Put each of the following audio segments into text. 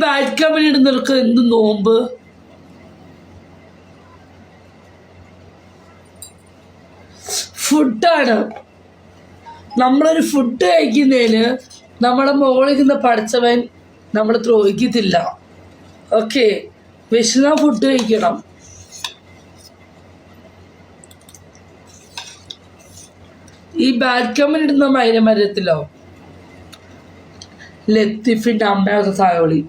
Bad company ഇടുന്നവർക്ക് എന്ത് നോമ്പ്? ഫുഡാണ്. നമ്മളൊരു ഫുഡ് കഴിക്കുന്നതിന് നമ്മുടെ മുകളിൽ നിന്ന് പഠിച്ചവൻ നമ്മൾ ദ്രോഹിക്കത്തില്ല. ഓക്കെ വിശന്ന ഫുഡ് കഴിക്കണം. ഈ ബാഡ് കമ്പനി ഇടുന്ന മൈനമരത്തിലോ? ലത്തിഫിന്റെ അമ്മയൊക്കെ സായോളി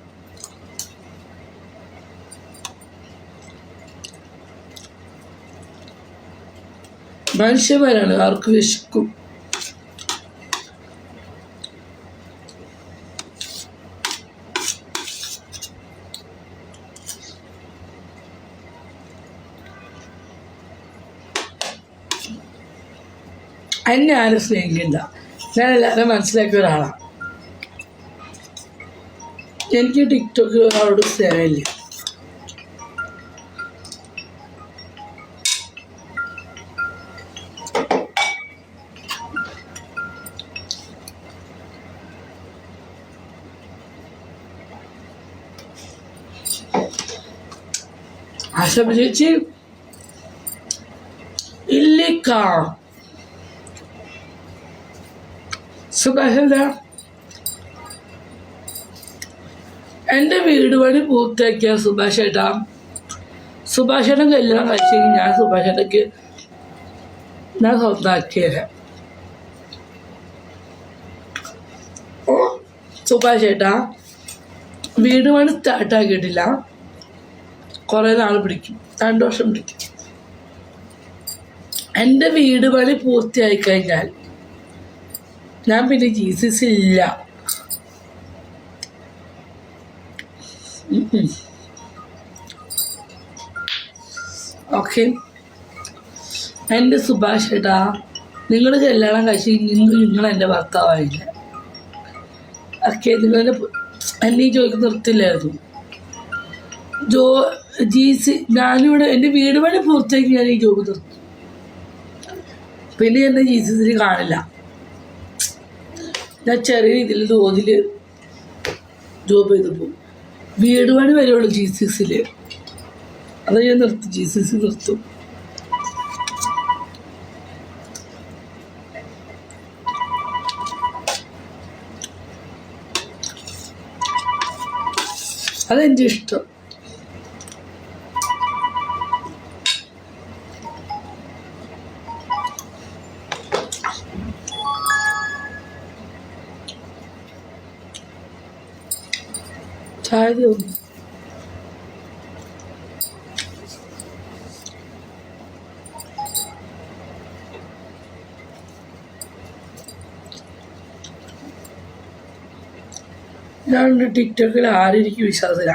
മനുഷ്യന്മാരാണ് അവർക്ക് വിശക്കും. എന്നെ ആരും സ്നേഹിക്കില്ല. ഞാൻ എല്ലാവരും മനസ്സിലാക്കിയ ഒരാളാണ് എനിക്ക് ടിക്ടോക്ക് അവരോട് സ്നേഹമില്ല. ആശം ചേച്ചി. ഇല്ലിക്ക സുഖമില്ല എന്റെ വീട് പണി പൂർത്തിയാക്കിയ സുഭാഷ് ഏട്ടാ. സുഭാഷ് ഏട്ടൻ കല്യാണം കഴിച്ചെങ്കിൽ ഞാൻ സുഭാഷ് ഏട്ടയ്ക്ക് ഞാൻ സ്വന്തമാക്കിയത്. സുഭാഷേട്ടാ വീട് പണി സ്റ്റാർട്ടാക്കിയിട്ടില്ല കുറേ നാൾ പിടിക്കും. രണ്ട് വർഷം പിടിക്കും. എന്റെ വീട് പണി പൂർത്തിയായി കഴിഞ്ഞാൽ ഞാൻ പിന്നെ ജീസസ് ഇല്ല. ഓക്കെ. എന്റെ സുഭാഷ് ഏട്ടാ നിങ്ങൾ കല്യാണം കഴിച്ച് ഇന്ന് നിങ്ങൾ എന്റെ ഭർത്താവായില്ല? ഓക്കെ നിങ്ങളുടെ എന്നെ ചോദിക്കുന്ന നിർത്തില്ലായിരുന്നു. ജോ ജീസി ഞാനിവിടെ എന്റെ വീട് പണി പൂർത്തിയാക്കി ഞാൻ ഈ ജോബ് നിർത്തി പിന്നെ എന്നെ ജീസസിന് കാണില്ല. ഞാൻ ചെറിയ രീതിയിൽ തോതിൽ ജോബ് ചെയ്ത് പോകും വീട് പണി വരുള്ളൂ ജീസസിൽ സി അത് ഞാൻ നിർത്തും ജീസസ് സി സി നിർത്തും. അതെന്റെ ഇഷ്ടം. ചായ തോന്നി ഞാൻ ടിക്ടോക്കിൽ ആരെനിക്ക് വിശ്വാസമില്ല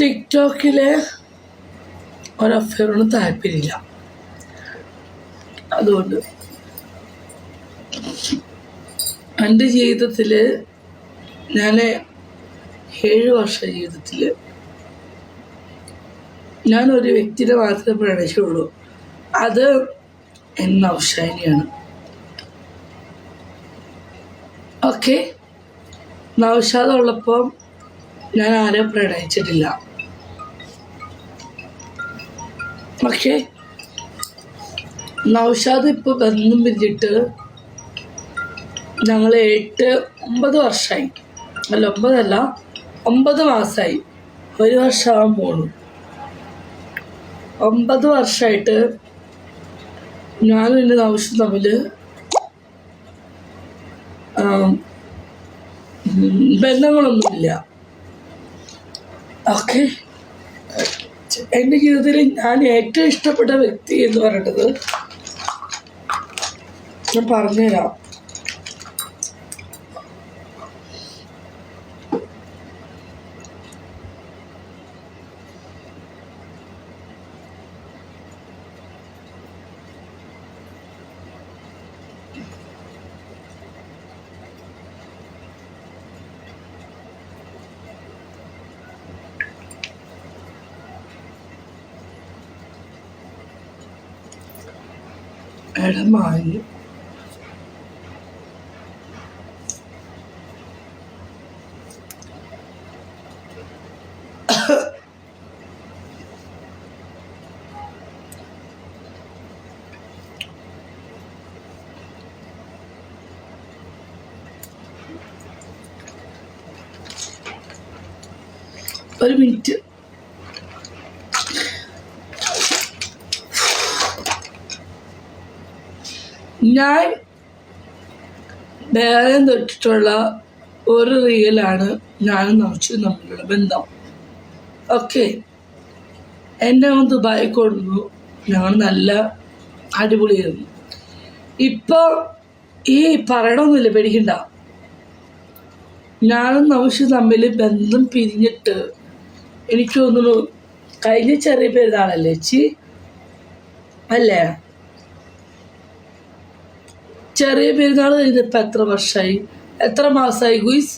ടിക്ടോക്കിലെ ഒരഫയറോടും താല്പര്യമില്ല. അതുകൊണ്ട് എന്റെ ജീവിതത്തിൽ ഞാൻ ഏഴ് വർഷ ജീവിതത്തിൽ ഞാൻ ഒരു വ്യക്തിയെ മാത്രമേ പ്രണയിച്ചുള്ളൂ അത് എന്ന നൗഷാനിയാണ് ഓക്കെ? നൗഷാദ് ഉള്ളപ്പോൾ ഞാൻ ആരെയും പ്രണയിച്ചിട്ടില്ല പക്ഷേ നൗഷാദ് ഇപ്പോൾ ബന്ധം പിരിഞ്ഞിട്ട് ഞങ്ങൾ എട്ട് ഒമ്പത് വർഷമായി അല്ല ഒമ്പതല്ല ഒമ്പത് മാസമായി ഒരു വർഷമാകാൻ പോണു. ഒമ്പത് വർഷമായിട്ട് ഞാനും എന്റെ നൗഷും തമ്മിൽ ബന്ധങ്ങളൊന്നുമില്ല. ഓക്കെ. എന്റെ ജീവിതത്തിൽ ഞാൻ ഏറ്റവും ഇഷ്ടപ്പെട്ട വ്യക്തി എന്ന് പറയുന്നത് ഞാൻ പറഞ്ഞുതരാം. ജഡമായി ഒരു മിനിറ്റ്. ഞാൻ വേറെ തൊട്ടിട്ടുള്ള ഒരു റിയലാണ് ഞാനും നമിച്ചു തമ്മിലുള്ള ബന്ധം. ഓക്കെ എന്നെ അവൻ ദുബായി കൊണ്ടു ഞങ്ങൾ നല്ല അടിപൊളിയായിരുന്നു. ഇപ്പോൾ ഈ പറയണമൊന്നുമില്ല പേടിക്കണ്ട. ഞാനും നമുഷ് തമ്മിൽ ബന്ധം പിരിഞ്ഞിട്ട് എനിക്ക് തോന്നുന്നു കഴിഞ്ഞ ചെറിയ പെരുന്നാളല്ലേ ചേച്ചി? അല്ലേ? ചെറിയ പെരുന്നാൾ കഴിഞ്ഞപ്പോൾ എത്ര വർഷമായി എത്ര മാസമായി ഗുയിസ്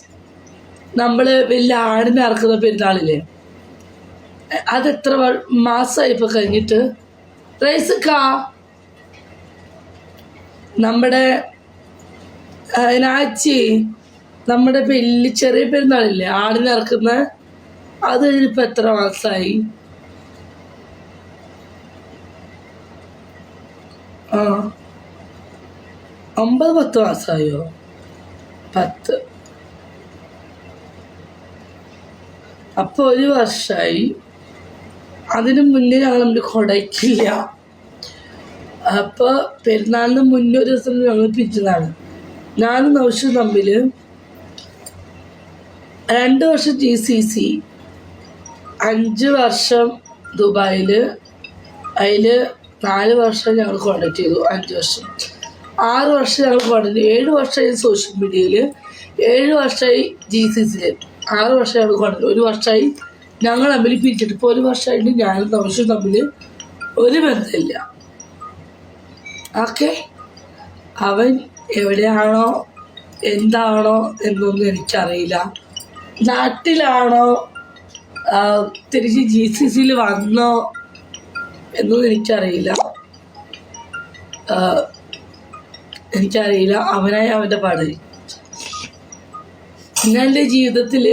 നമ്മൾ വലിയ ആടിനെ ഇറക്കുന്ന പെരുന്നാളില്ലേ? അതെത്ര മാസമായി ഇപ്പോൾ കഴിഞ്ഞിട്ട്? റൈസ് കാ നമ്മുടെ നാച്ചി നമ്മുടെ വലിയ ചെറിയ പെരുന്നാളില്ലേ? ആടിനെ ഇറക്കുന്ന അത് കഴിഞ്ഞിപ്പോൾ എത്ര മാസമായി ആ. ഒമ്പത് പത്ത് മാസമായോ? പത്ത്. അപ്പോൾ ഒരു വർഷമായി അതിനു മുന്നേ ഞങ്ങൾ തമ്മിൽ കൊടയ്ക്കില്ല അപ്പോൾ പെരുന്നാളിന് മുന്നേ ഒരു ദിവസം ഞങ്ങൾ പിരിച്ചതാണ്. ഞാനും നൗഷും തമ്മിൽ രണ്ട് വർഷം ജി സി സി അഞ്ച് വർഷം ദുബായിൽ അതിൽ നാല് വർഷം ഞങ്ങൾ കോണ്ടാക്ട് ചെയ്തു അഞ്ച് വർഷം. ആറ് വർഷം ഞങ്ങൾ പഠിച്ചു ഏഴ് വർഷമായി സോഷ്യൽ മീഡിയയിൽ ഏഴ് വർഷമായി ജി സി സിയിലേറ്റു ആറ് വർഷം ഞങ്ങൾ പഠിച്ചു ഒരു വർഷമായി ഞങ്ങൾ തമ്മിൽ പിരിച്ചിട്ട് ഇപ്പോൾ ഒരു വർഷമായിട്ട് ഞാനും തമശും തമ്മിൽ ഒരു ബന്ധമില്ല. ഓക്കെ? അവൻ എവിടെയാണോ എന്താണോ എന്നൊന്നും എനിക്കറിയില്ല. നാട്ടിലാണോ തിരിച്ച് ജി സി സിയിൽ വന്നോ എന്നൊന്നും എനിക്കറിയില്ല. എനിക്കറിയില്ല. അവനായി അവന്റെ പാട് ഞാൻ എന്റെ ജീവിതത്തിൽ